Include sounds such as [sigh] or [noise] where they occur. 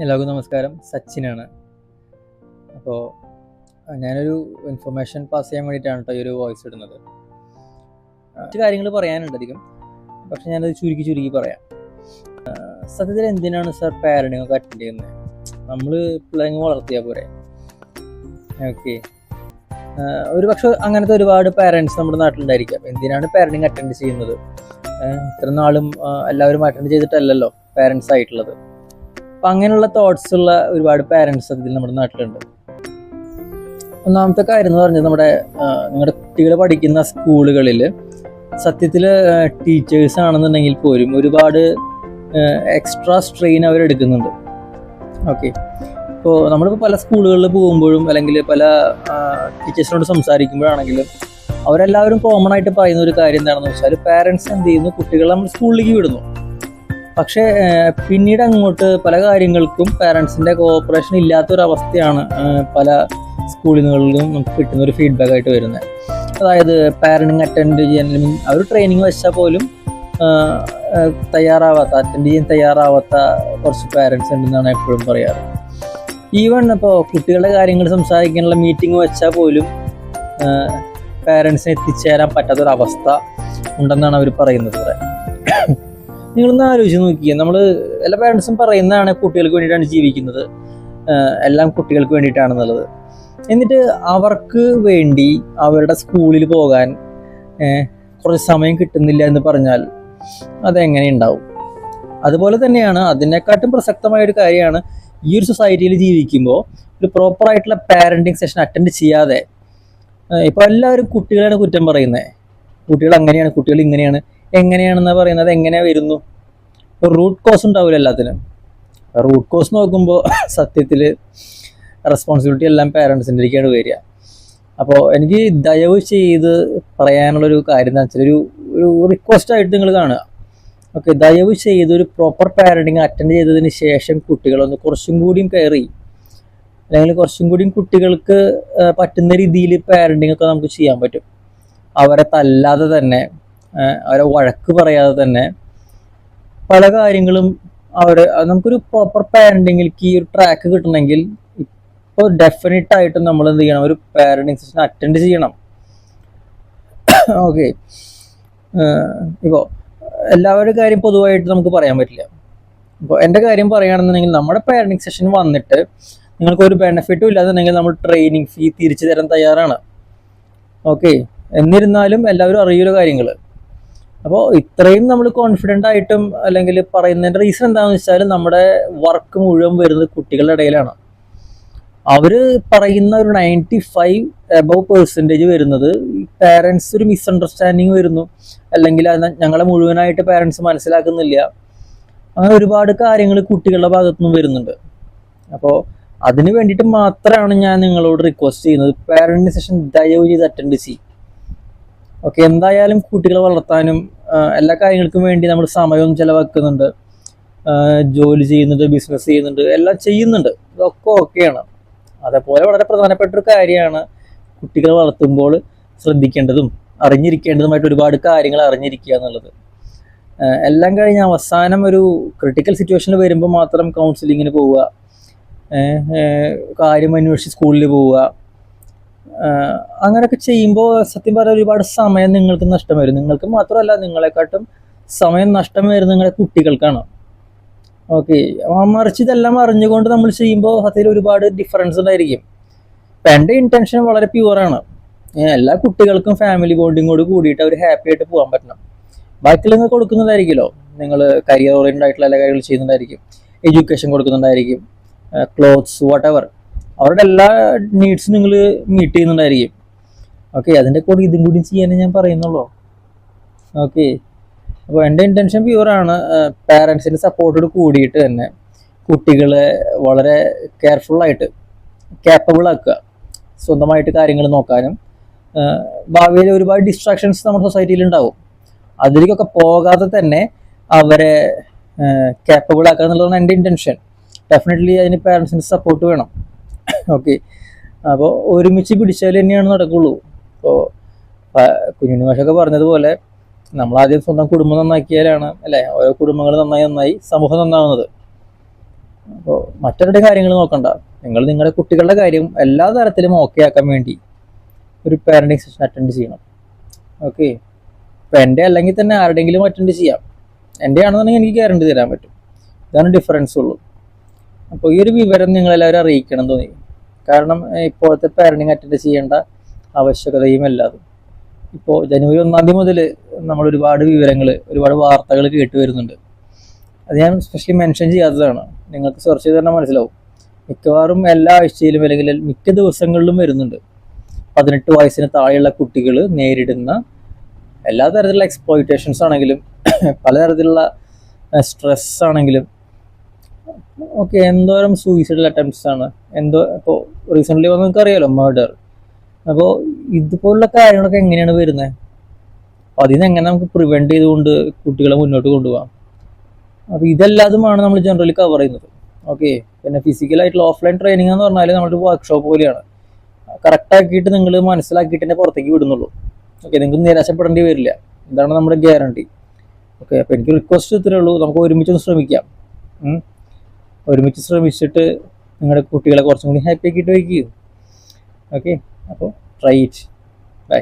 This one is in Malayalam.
എല്ലാവർക്കും നമസ്കാരം. സച്ചിനാണ്. അപ്പോൾ ഞാനൊരു ഇൻഫർമേഷൻ പാസ് ചെയ്യാൻ വേണ്ടിയിട്ടാണ് കേട്ടോ ഈ ഒരു വോയിസ് ഇടുന്നത്. കുറച്ച് കാര്യങ്ങൾ പറയാനുണ്ട് അധികം. പക്ഷെ ഞാനത് ചുരുക്കി ചുരുക്കി പറയാം. സത്യത്തിൽ എന്തിനാണ് സർ പാരന്റിങ് ഒക്കെ അറ്റൻഡ് ചെയ്യുന്നത് നമ്മൾ പിള്ളേങ്ങ് വളർത്തിയാൽ പോരെ? ഓക്കെ ഒരു പക്ഷെ അങ്ങനത്തെ ഒരുപാട് പാരൻസ് നമ്മുടെ നാട്ടിലുണ്ടായിരിക്കാം. എന്തിനാണ് പാരന്റിങ് അറ്റൻഡ് ചെയ്യുന്നത്? ഇത്ര നാളും എല്ലാവരും അറ്റൻഡ് ചെയ്തിട്ടല്ലല്ലോ പാരൻസ് ആയിട്ടുള്ളത്. അപ്പം അങ്ങനെയുള്ള തോട്ട്സ് ഉള്ള ഒരുപാട് പാരൻസ് ഇതിൽ നമ്മുടെ നാട്ടിലുണ്ട്. ഒന്നാമത്തെ കാര്യം എന്ന് പറഞ്ഞാൽ നമ്മുടെ നിങ്ങളുടെ കുട്ടികൾ പഠിക്കുന്ന സ്കൂളുകളിൽ സത്യത്തിൽ ടീച്ചേഴ്സ് ആണെന്നുണ്ടെങ്കിൽ പോലും ഒരുപാട് എക്സ്ട്രാ സ്ട്രെയിൻ അവരെടുക്കുന്നുണ്ട് ഓക്കെ ഇപ്പോൾ നമ്മളിപ്പോൾ പല സ്കൂളുകളിൽ പോകുമ്പോഴും അല്ലെങ്കിൽ പല ടീച്ചേഴ്സിനോട് സംസാരിക്കുമ്പോഴാണെങ്കിലും അവരെല്ലാവരും കോമൺ ആയിട്ട് പറയുന്ന ഒരു കാര്യം എന്താണെന്ന് വെച്ചാൽ പാരൻസ് എന്ത് ചെയ്യുന്നു? കുട്ടികളെ നമ്മൾ സ്കൂളിലേക്ക് വിടുന്നു. പക്ഷേ പിന്നീട് അങ്ങോട്ട് പല കാര്യങ്ങൾക്കും പാരൻസിന്റെ കോഓപ്പറേഷൻ ഇല്ലാത്തൊരവസ്ഥയാണ് പല സ്കൂളുകളിലും നമുക്ക് കിട്ടുന്ന ഒരു ഫീഡ്ബാക്ക് ആയിട്ട് വരുന്നത്. അതായത് പാരന്റിങ് അറ്റൻഡ് ചെയ്യാൻ അവർ ട്രെയിനിങ് വെച്ചാൽ പോലും തയ്യാറാവാത്ത അറ്റൻഡ് ചെയ്യാൻ തയ്യാറാവാത്ത കുറച്ച് പാരൻസ് ഉണ്ടെന്നാണ് എപ്പോഴും പറയാറ്. ഈവൺ ഇപ്പോൾ കുട്ടികളുടെ കാര്യങ്ങൾ സംസാരിക്കാനുള്ള മീറ്റിംഗ് വെച്ചാൽ പോലും പാരൻസിന് എത്തിച്ചേരാൻ പറ്റാത്തൊരവസ്ഥ ഉണ്ടെന്നാണ് അവർ പറയുന്നത്. നിങ്ങളൊന്ന് ആലോചിച്ച് നോക്കിയേ. നമ്മൾ എല്ലാ പാരൻസും പറയുന്നതാണ് കുട്ടികൾക്ക് വേണ്ടിയിട്ടാണ് ജീവിക്കുന്നത്. എല്ലാം കുട്ടികൾക്ക് വേണ്ടിയിട്ടാണെന്നുള്ളത്. എന്നിട്ട് അവർക്ക് വേണ്ടി അവരുടെ സ്കൂളിൽ പോകാൻ കുറച്ച് സമയം കിട്ടുന്നില്ല എന്ന് പറഞ്ഞാൽ അതെങ്ങനെ ഉണ്ടാവും? അതുപോലെ തന്നെയാണ് അതിനെക്കാട്ടും പ്രസക്തമായ ഒരു കാര്യമാണ് ഈ ഒരു സൊസൈറ്റിയിൽ ജീവിക്കുമ്പോൾ ഒരു പ്രോപ്പറായിട്ടുള്ള പാരന്റിങ് സെഷൻ അറ്റൻഡ് ചെയ്യാതെ ഇപ്പോൾ എല്ലാവരും കുട്ടികളാണ് കുറ്റം പറയുന്നത് കുട്ടികൾ അങ്ങനെയാണ് കുട്ടികൾ ഇങ്ങനെയാണ്. എങ്ങനെയാണെന്ന് പറയുന്നത്? എങ്ങനെ വരുന്നു? റൂട്ട് കോസ് ഉണ്ടാവില്ല എല്ലാത്തിനും റൂട്ട് കോസ് നോക്കുമ്പോൾ [laughs] സത്യത്തിൽ റെസ്പോൺസിബിലിറ്റി എല്ലാം പാരൻസിന്റെ ഇരിക്കാണ് വരിക. അപ്പോൾ എനിക്ക് ദയവ് ചെയ്ത് പറയാനുള്ളൊരു കാര്യം എന്ന് വെച്ചാൽ ഒരു ഒരു റിക്വസ്റ്റായിട്ട് നിങ്ങൾ കാണുക. ഓക്കെ ദയവ് ചെയ്ത് ഒരു പ്രോപ്പർ പാരന്റിങ് അറ്റൻഡ് ചെയ്തതിന് ശേഷം കുട്ടികളൊന്ന് കുറച്ചും കൂടിയും കയറി. അല്ലെങ്കിൽ കുറച്ചും കൂടിയും കുട്ടികൾക്ക് പറ്റുന്ന രീതിയിൽ പാരന്റിങ് ഒക്കെ നമുക്ക് ചെയ്യാൻ പറ്റും. അവരെ തല്ലാതെ തന്നെ അവരെ വഴക്ക് പറയാതെ തന്നെ പല കാര്യങ്ങളും അവിടെ നമുക്കൊരു പ്രോപ്പർ പാരന്റിങ്ങിലേക്ക് ഈ ഒരു ട്രാക്ക് കിട്ടണമെങ്കിൽ ഇപ്പോൾ ഡെഫിനറ്റ് ആയിട്ടും നമ്മൾ എന്ത് ചെയ്യണം? ഒരു പാരന്റിങ് സെഷൻ അറ്റൻഡ് ചെയ്യണം. ഓക്കെ ഇപ്പോൾ എല്ലാവരുടെ കാര്യം പൊതുവായിട്ട് നമുക്ക് പറയാൻ പറ്റില്ല. അപ്പോൾ എന്റെ കാര്യം പറയുകയാണെന്നുണ്ടെങ്കിൽ നമ്മുടെ പാരന്റിങ് സെഷൻ വന്നിട്ട് നിങ്ങൾക്ക് ഒരു ബെനിഫിറ്റും ഇല്ലാന്നുണ്ടെങ്കിൽ നമ്മൾ ട്രെയിനിങ് ഫീ തിരിച്ചു തരാൻ തയ്യാറാണ്. ഓക്കെ എന്നിരുന്നാലും എല്ലാവരും അറിയുള്ള കാര്യങ്ങൾ അപ്പോൾ ഇത്രയും നമ്മൾ കോൺഫിഡന്റ് ആയിട്ടും അല്ലെങ്കിൽ പറയുന്നതിന്റെ റീസൺ എന്താണെന്ന് വെച്ചാൽ നമ്മുടെ വർക്ക് മുഴുവൻ വരുന്നത് കുട്ടികളുടെ ഇടയിലാണ്. അവർ പറയുന്ന ഒരു നയന്റി ഫൈവ് എബവ് പെർസെന്റേജ് വരുന്നത് പേരൻസ് ഒരു മിസ്അണ്ടർസ്റ്റാൻഡിങ് വരുന്നു. അല്ലെങ്കിൽ ഞങ്ങളെ മുഴുവനായിട്ട് പേരൻസ് മനസ്സിലാക്കുന്നില്ല. അങ്ങനെ ഒരുപാട് കാര്യങ്ങൾ കുട്ടികളുടെ ഭാഗത്തു നിന്നും വരുന്നുണ്ട്. അപ്പോൾ അതിന് വേണ്ടിയിട്ട് മാത്രമാണ് ഞാൻ നിങ്ങളോട് റിക്വസ്റ്റ് ചെയ്യുന്നത്. പാരന്റ് സെഷൻ ദയവ് ചെയ്ത് അറ്റൻഡ് ചെയ്യും ഓക്കെ എന്തായാലും കുട്ടികളെ വളർത്താനും എല്ലാ കാര്യങ്ങൾക്കും വേണ്ടി നമ്മൾ സമയവും ചിലവാക്കുന്നുണ്ട്. ജോലി ചെയ്യുന്നുണ്ട് ബിസിനസ് ചെയ്യുന്നുണ്ട് എല്ലാം ചെയ്യുന്നുണ്ട്. ഇതൊക്കെ ഓക്കെയാണ് അതേപോലെ വളരെ പ്രധാനപ്പെട്ട ഒരു കാര്യമാണ് കുട്ടികളെ വളർത്തുമ്പോൾ ശ്രദ്ധിക്കേണ്ടതും അറിഞ്ഞിരിക്കേണ്ടതുമായിട്ട് ഒരുപാട് കാര്യങ്ങൾ അറിഞ്ഞിരിക്കുക എന്നുള്ളത്. എല്ലാം കഴിഞ്ഞ് അവസാനം ഒരു ക്രിട്ടിക്കൽ സിറ്റുവേഷനിൽ വരുമ്പോൾ മാത്രം കൗൺസിലിങ്ങിന് പോവുക. കാര്യം അന്വേഷിച്ച് സ്കൂളിൽ പോവുക. അങ്ങനെയൊക്കെ ചെയ്യുമ്പോൾ സത്യം പറഞ്ഞാൽ ഒരുപാട് സമയം നിങ്ങൾക്ക് നഷ്ടം വരും. നിങ്ങൾക്ക് മാത്രമല്ല നിങ്ങളെക്കാട്ടും സമയം നഷ്ടം വരും നിങ്ങളുടെ കുട്ടികൾക്കാണ്. ഓക്കെ മറിച്ച് ഇതെല്ലാം അറിഞ്ഞുകൊണ്ട് നമ്മൾ ചെയ്യുമ്പോൾ സത്യത്തിൽ ഒരുപാട് ഡിഫറൻസ് ഉണ്ടായിരിക്കും. ഇപ്പം എന്റെ ഇന്റൻഷൻ വളരെ പ്യുവറാണ് എല്ലാ കുട്ടികൾക്കും ഫാമിലി ബോണ്ടിങ്ങോട് കൂടിയിട്ട് അവർ ഹാപ്പി ആയിട്ട് പോകാൻ പറ്റണം. ബാക്കിയുള്ള നിങ്ങൾ കൊടുക്കുന്നതായിരിക്കുമല്ലോ നിങ്ങൾ കരിയർ ഓറിയന്റ് ആയിട്ടുള്ള എല്ലാ കാര്യങ്ങളും ചെയ്യുന്നുണ്ടായിരിക്കും. എഡ്യൂക്കേഷൻ കൊടുക്കുന്നുണ്ടായിരിക്കും. ക്ലോത്ത്സ് വാട്ട് എവർ അവരുടെ എല്ലാ നീഡ്സും നിങ്ങൾ മീറ്റ് ചെയ്യുന്നുണ്ടായിരിക്കും. ഓക്കെ അതിന്റെ കൂടെ ഇതും കൂടി ചെയ്യാനേ ഞാൻ പറയുന്നുള്ളൂ. ഓക്കെ അപ്പോൾ എന്റെ ഇന്റൻഷൻ പ്യുവറാണ് പാരൻസിന്റെ സപ്പോർട്ടോട് കൂടിയിട്ട് തന്നെ കുട്ടികളെ വളരെ കെയർഫുള്ളായിട്ട് ക്യാപ്പബിൾ ആക്കുക. സ്വന്തമായിട്ട് കാര്യങ്ങൾ നോക്കാനും ഭാവിയിൽ ഒരുപാട് ഡിസ്ട്രാക്ഷൻസ് നമ്മുടെ സൊസൈറ്റിയിൽ ഉണ്ടാവും. അതിലേക്കൊക്കെ പോകാതെ തന്നെ അവരെ ക്യാപ്പബിൾ ആക്കുക എന്നുള്ളതാണ് എന്റെ ഇന്റൻഷൻ ഡെഫിനറ്റ്ലി അതിന് പാരൻസിന്റെ സപ്പോർട്ട് വേണം. ഓക്കെ. അപ്പോൾ ഒരുമിച്ച് പിടിച്ചാൽ തന്നെയാണ് നടക്കുള്ളൂ. അപ്പോൾ കുഞ്ഞുണ്ണി മാഷൊക്കെ പറഞ്ഞതുപോലെ നമ്മൾ ആദ്യം സ്വന്തം കുടുംബം നന്നാക്കിയാലാണ് അല്ലേ? ഓരോ കുടുംബങ്ങൾ നന്നായി നന്നായി സമൂഹം നന്നാവുന്നത്. അപ്പോൾ മറ്റവരുടെ കാര്യങ്ങൾ നോക്കണ്ട. നിങ്ങൾ നിങ്ങളുടെ കുട്ടികളുടെ കാര്യം എല്ലാ തരത്തിലും ഓക്കെ ആക്കാൻ വേണ്ടി ഒരു പാരന്റിങ് സെഷൻ അറ്റൻഡ് ചെയ്യണം. ഓക്കെ ഇപ്പം എന്റെ അല്ലെങ്കിൽ തന്നെ ആരുടെങ്കിലും അറ്റൻഡ് ചെയ്യാം. എന്റെ ആണെന്നുണ്ടെങ്കിൽ എനിക്ക് ഗ്യാരണ്ടി തരാൻ പറ്റും. ഇതാണ് ഡിഫറൻസ് ഉള്ളൂ. അപ്പോൾ ഈ ഒരു വിവരം നിങ്ങളെല്ലാവരും അറിയിക്കണം തോന്നി. കാരണം ഇപ്പോഴത്തെ പാരന്റിങ് അറ്റൻഡ് ചെയ്യേണ്ട ആവശ്യകതയും അല്ലാതെ. ഇപ്പോൾ ജനുവരി ഒന്നാം തീയതി മുതൽ നമ്മൾ ഒരുപാട് വിവരങ്ങൾ ഒരുപാട് വാർത്തകൾ കേട്ട് വരുന്നുണ്ട്. അത് ഞാൻ സ്പെഷ്യലി മെൻഷൻ ചെയ്യാത്തതാണ്. നിങ്ങൾക്ക് സെർച്ച് ചെയ്ത് തന്നെ മനസ്സിലാവും. മിക്കവാറും എല്ലാ ആഴ്ചയിലും അല്ലെങ്കിൽ മിക്ക ദിവസങ്ങളിലും വരുന്നുണ്ട്. പതിനെട്ട് വയസ്സിന് താഴെയുള്ള കുട്ടികൾ നേരിടുന്ന എല്ലാ തരത്തിലുള്ള എക്സ്പ്ലോയിറ്റേഷൻസ് ആണെങ്കിലും പലതരത്തിലുള്ള സ്ട്രെസ് ആണെങ്കിലും ഓക്കെ എന്തോരം സൂയിസൈഡൽ അറ്റംപ്റ്റ്സ് ആണ്. എന്തോ ഇപ്പോൾ റീസെന്റ്ലി വന്ന് നിങ്ങൾക്ക് അറിയാലോ മർഡർ അപ്പോൾ ഇതുപോലുള്ള കാര്യങ്ങളൊക്കെ എങ്ങനെയാണ് വരുന്നത് അപ്പോൾ അതിൽ നിന്ന് എങ്ങനെ നമുക്ക് പ്രിവെന്റ് ചെയ്തുകൊണ്ട് കുട്ടികളെ മുന്നോട്ട് കൊണ്ടുപോകാം? അപ്പോൾ ഇതെല്ലാതുമാണ് നമ്മൾ ജനറലി കവർ ചെയ്യുന്നത്. ഓക്കെ പിന്നെ ഫിസിക്കലായിട്ടുള്ള ഓഫ്ലൈൻ ട്രെയിനിങ് എന്ന് പറഞ്ഞാൽ നമ്മുടെ വർക്ക്ഷോപ്പ് പോലെയാണ്. കറക്റ്റ് ആക്കിയിട്ട് നിങ്ങൾ മനസ്സിലാക്കിയിട്ട് തന്നെ പുറത്തേക്ക് വിടുന്നുള്ളൂ. ഓക്കെ നിങ്ങൾക്ക് നിരാശപ്പെടേണ്ടി വരില്ല. ഇതാണ് നമ്മുടെ ഗ്യാരണ്ടി ഓക്കെ അപ്പോൾ എനിക്ക് റിക്വസ്റ്റ് ഇത്രയേ ഉള്ളൂ. നമുക്ക് ഒരുമിച്ച് ശ്രമിക്കാം. ഒരുമിച്ച് ശ്രമിച്ചിട്ട് നിങ്ങളുടെ കുട്ടികളെ കുറച്ചും കൂടി ഹാപ്പി ആക്കിയിട്ട് വയ്ക്കൂ ഓക്കെ അപ്പോൾ ട്രൈ ഇറ്റ് ബൈ